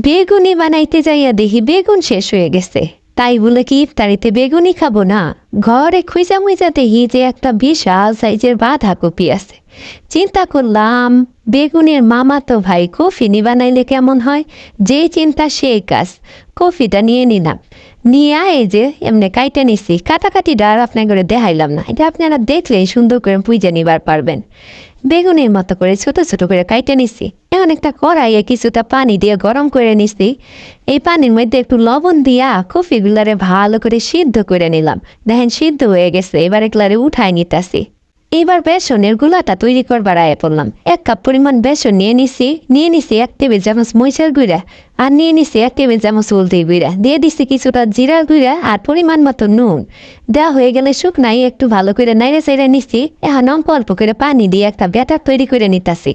বেগুনি বানাইতে যাইয়া দেখি বেগুন শেষ হয়ে গেছে। তাই বলে কি, ইফতারিতে বেগুনি খাব না। ঘরে খুঁজা মুইজা দেখি যে একটা বিশাল সাইজের বাঁধাকপি আছে। চিন্তা করলাম, বেগুনের মামা তো ভাই কফি নি বানাইলে কেমন হয়? যে চিন্তা সেই কাজ। কফিটা নিয়ে নিলাম। নিয়ে আয় যে এমনি কাইটে নিছি। কাটাকাটি ডার আপনার করে দেখাইলাম না। এটা আপনারা দেখলেই সুন্দর করে পুজো নিবার পারবেন। বেগুনের মতো করে ছোট ছোট করে কাইটে নিছি। এখন একটা কড়াইয়ে কিছুটা পানি দিয়ে গরম করে নিছি। এই পানির মধ্যে একটু লবণ দিয়া কফিগুলারে ভালো করে সিদ্ধ করে নিলাম। দেখেন, সিদ্ধ হয়ে গেছে। এবার এগুলারে উঠায় নিতেছি। এবার বেসনের গুলাটা তৈরি করবার আয়ে পড়লাম। এক কাপ পরিমাণ বেসন নিয়ে নিছি নিয়ে নিছি এক টেবিল চামচ মরিচের গুঁড়া আর নিয়ে নিছি এক টেবিল চামচ হলদি গুঁড়া। দিয়ে দিছি কিছুটা জিরার গুঁড়া আর পরিমাণ মতো নুন। দেওয়া হয়ে গেলে শুকনাই একটু ভালো করে নাইড়ে চাইড়ে নিছি। এখন অল্প অল্প করে পানি দিয়ে একটা ব্যাটার তৈরি করে নিতাছি।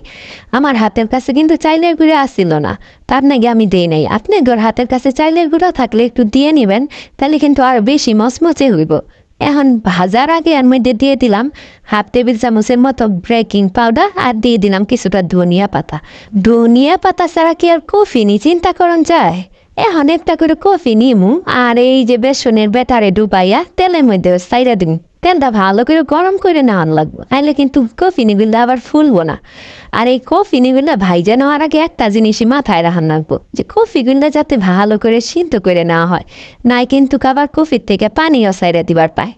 আমার হাতের কাছে কিন্তু চাইলের গুঁড়া আসছিল না। তার নাকি আমি দিই নাই। আপনার হাতের কাছে চাইলের গুঁড়া থাকলে একটু দিয়ে নেবেন, তাহলে কিন্তু আর বেশি মচমচে হইব। এখন ভাজার আগে এর মধ্যে দিয়ে দিলাম হাফ টেবিল চামচের মতো ব্রেকিং পাউডার আর দিয়ে দিলাম কিছুটা ধনিয়া পাতা। ধনিয়া পাতা ছাড়া কি আর কফি নি চিন্তা করন যায়? এখন একটা করে কফি নিমু আর এই যে বেসনের বেটারে ডুবাইয়া তেলের মধ্যে সাইরা দিন তেলটা ভালো করে গরম করে নেওয়ার লাগবো। তাইলে কিন্তু কফিনিগুলো আবার ফুলবো না। আর এই কফিনিগুলো ভাইজা নেওয়ার আগে একটা জিনিসই মাথায় রাখান লাগবো, যে কফিগুলো যাতে ভালো করে সিদ্ধ করে নেওয়া হয়, নাই কিন্তু আবার কফির থেকে পানিও সাইডে দিবার পায়।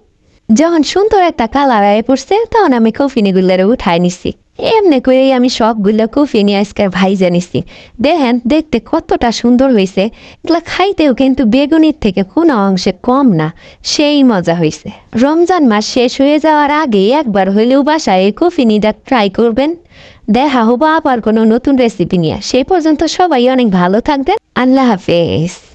যখন সুন্দর একটা কালার আয়ে পড়ছে, তখন আমি কফিনিগুলোরে উঠায় নিছি। এমনি করেই আমি সবগুলো কফি নিয়ে আজকাল ভাই নিছি। দেখেন, দেখতে কতটা সুন্দর হয়েছে এগুলো খাইতেও কিন্তু বেগুনির থেকে কোনো অংশে কম না। সেই মজা হয়েছে রমজান মাস শেষ হয়ে যাওয়ার আগে একবার হইলেও বাসায় এই কফিনিটা ট্রাই করবেন। দেখা হব আবার কোনো নতুন রেসিপি নিয়ে। সেই পর্যন্ত সবাই অনেক ভালো থাকবেন। আল্লাহ হাফেজ।